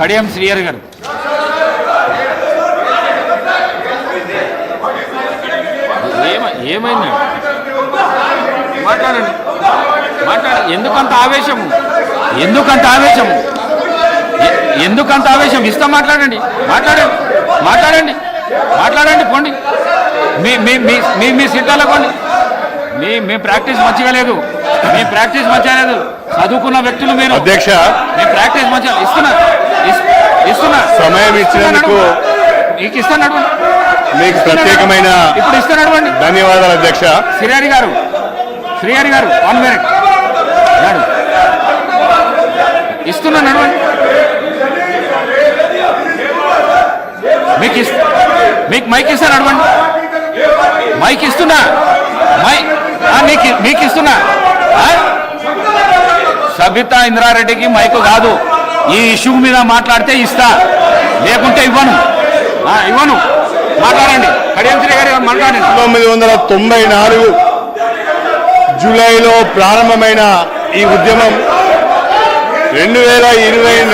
కడియం శ్రీయర్ గారు. ఏమ ఏమైంది? మాట్లాడండి. మాట్లాడ ఎందుకంత ఆవేశము ఎందుకంత ఆవేశము ఎ- ఎందుకంత ఆవేశం? ఇస్తాం మాట్లాడండి. మాట్లాడండి. మాట్లాడండి. మాట్లాడండి పోండి. మీ మీ మీ మీ మీ సీట్లలో పోండి. మీ మీ ప్రాక్టీస్ మంచిగా లేదు. మీ ప్రాక్టీస్ మంచిగా లేదు. చదువుకున్న వ్యక్తులు మీరు. అధ్యక్ష. మీ ప్రాక్టీస్ మంచిగా ఇస్తున్నా. ఇస్- ఇస్తున్నా సమయం ఇచ్చినందుకు మీకు ఇస్తున్నాడు మీకు ప్రత్యేకమైన ఇప్పుడు ఇస్తున్నాడు ధన్యవాదాలు అధ్యక్ష. శ్రీహరి గారు శ్రీహరి గారు వన్ మినిట్ నాడు ఇస్తున్నా నడవండి మీకు మీకు మైక్ ఇస్తా నడవండి మైక్ ఇస్తున్నా? మై ఆ, మీకు మీకు ఇస్తున్నా? సబితా ఇంద్రారెడ్డికి మైకు కాదు. ఈ ఇష్యూ మీద మాట్లాడితే ఇస్తా. లేకుంటే ఇవ్వను. ఇవ్వను. మాట్లాడండి. కడియం గారు మాట్లాడండి. పంతొమ్మిది వందల తొంభై నాలుగు జూలైలో ప్రారంభమైన ఈ ఉద్యమం రెండు వేల ఇరవై